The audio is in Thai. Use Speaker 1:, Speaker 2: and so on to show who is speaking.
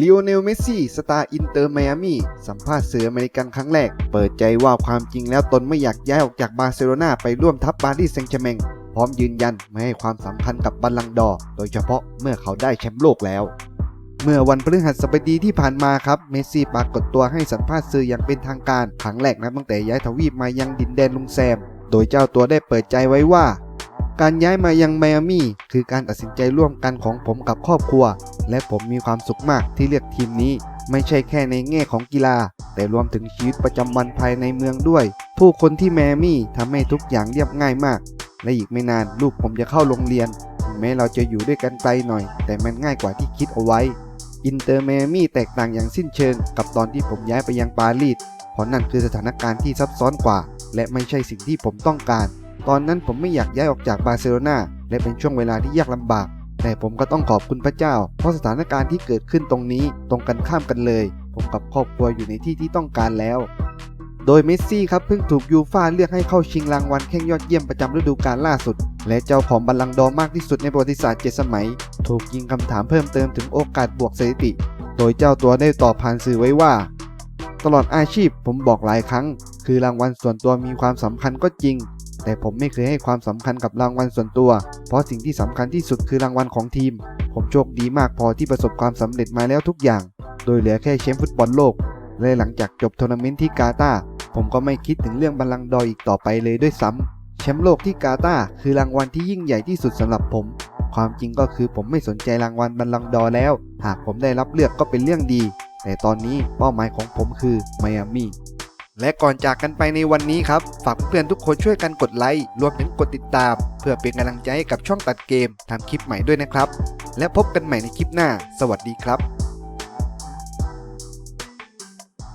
Speaker 1: ลีโอเนล เมสซี่ สตาร์อินเตอร์ไมอามี่ สัมภาษณ์สื่ออเมริกันครั้งแรก เปิดใจว่าความจริงแล้วตนไม่อยากย้ายออกจากบาร์เซโลนาไปร่วมทัพปารีสแซงต์แชร์แมง พร้อมยืนยันไม่ให้ความสำคัญกับบัลลังดอร์โดยเฉพาะเมื่อเขาได้แชมป์โลกแล้ว เมื่อวันพฤหัสบดีที่ผ่านมาครับ เมสซี่ปรากฏตัวให้สัมภาษณ์สื่ออย่างเป็นทางการ ครั้งแรกนะตั้งแต่ย้ายทวีปมายังดินแดนลุงแซม โดยเจ้าตัวได้เปิดใจไว้ว่า การย้ายมายังไมอามี่คือการตัดสินใจร่วมกันของผมกับครอบครัว และผมมีความสุขมากที่เลือกทีมนี้ ไม่ใช่แค่ในแง่ของกีฬา แต่รวมถึงชีวิตประจำวันภายในเมืองด้วย ผู้คนที่แมอามี่ทำให้ทุกอย่างเรียบง่ายมาก และอีกไม่นานลูกผมจะเข้าโรงเรียนแม้เราจะอยู่ด้วยกันไกลหน่อย แต่มันง่ายกว่าที่คิดเอาไว้ อินเตอร์เมมี่แตกต่างอย่างสิ้นเชิงกับตอนที่ผมย้ายไปยังปารีสเพราะนั่นคือสถานการณ์ที่ซับซ้อนกว่า และไม่ใช่สิ่งที่ผมต้องการ ตอนนั้นผมไม่อยากย้ายออกจากบาร์เซโลนาและเป็นช่วงเวลาที่ยากลำบาก แต่ผมก็ต้องขอบคุณพระเจ้า เพราะสถานการณ์ที่เกิดขึ้นตรงนี้ตรงกันข้ามกันเลย ผมกับครอบครัวอยู่ในที่ที่ต้องการแล้ว โดยเมสซี่ครับเพิ่งถูกยูฟ่าเลือกให้เข้าชิงรางวัลแข้งยอดเยี่ยมประจำฤดูกาลล่าสุด และเจ้าของบัลลังก์ดอมากที่สุดในประวัติศาสตร์เจ็ดสมัย ถูกยิงคำถามเพิ่มเติมถึงโอกาสบวกสถิติ โดยเจ้าตัวได้ตอบผ่านสื่อไว้ว่า ตลอดอาชีพผมบอกหลายครั้ง คือรางวัลส่วนตัวมีความสำคัญก็จริง แต่ผมไม่เคยให้ความสำคัญกับรางวัลส่วนตัว เพราะสิ่งที่สำคัญที่สุดคือรางวัลของทีม ผมโชคดีมากพอที่ประสบความสำเร็จมาแล้วทุกอย่าง โดยเหลือแค่แชมป์ฟุตบอลโลก และหลังจากจบทัวร์นาเมนต์ที่กาตาผมก็ไม่คิดถึงเรื่องบัลลังดอร์อีกต่อไปเลยด้วยซ้ำแชมป์โลกที่กาตาคือรางวัลที่ยิ่งใหญ่ที่สุดสำหรับผม ความจริงก็คือผมไม่สนใจรางวัลบัลลังดอร์แล้ว หากผมได้รับเลือกก็เป็นเรื่องดี แต่ตอนนี้เป้าหมายของผมคือไมอามี่ และก่อนจากกันไปในวันนี้ครับ ฝากเพื่อนๆทุกคนช่วยกันกดไลค์รวมถึงกดติดตาม เพื่อเป็นกำลังใจให้กับช่องตัดเกมทำคลิปใหม่ด้วยนะครับ และพบกันใหม่ในคลิปหน้า สวัสดีครับ